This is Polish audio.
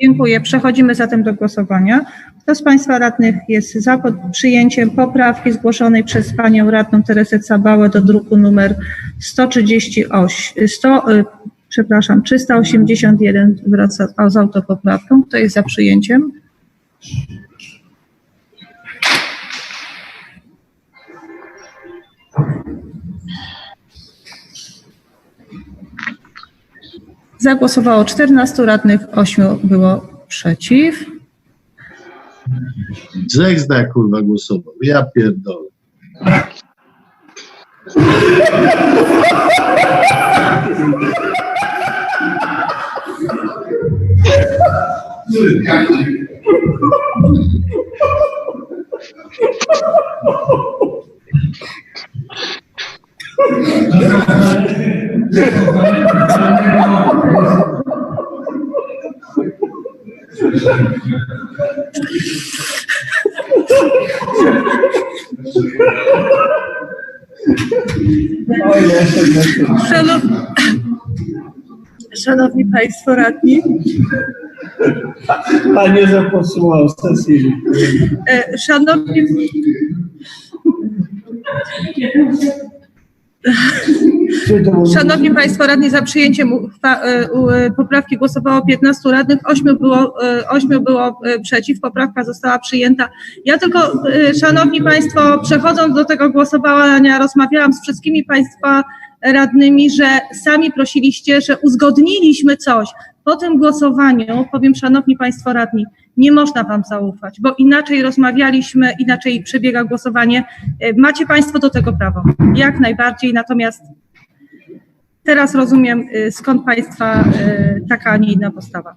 Dziękuję. Przechodzimy zatem do głosowania. Kto z Państwa radnych jest za przyjęciem poprawki zgłoszonej przez Panią Radną Teresę Cabałę do druku numer 138, 100, y, przepraszam, 381 wraz z z autopoprawką? Kto jest za przyjęciem? Zagłosowało 14 radnych, 8 było przeciw. Zegzda kurwa głosował. Ja pierdolę. Szanow... Szanowni Państwo radni, Panie, że posłuchał sesji. e, szanowni, Szanowni Państwo radni, za przyjęciem e, e, poprawki głosowało 15 radnych, 8 było, e, 8 było e, przeciw, poprawka została przyjęta. Ja tylko, Szanowni Państwo, przechodząc do tego głosowania, rozmawiałam z wszystkimi Państwa radnymi, że sami prosiliście, że uzgodniliśmy coś. Po tym głosowaniu, powiem Szanowni Państwo radni, nie można Wam zaufać, bo inaczej rozmawialiśmy, inaczej przebiega głosowanie. Macie Państwo do tego prawo, jak najbardziej, natomiast Teraz rozumiem, y, skąd Państwa y, taka, a nie inna postawa.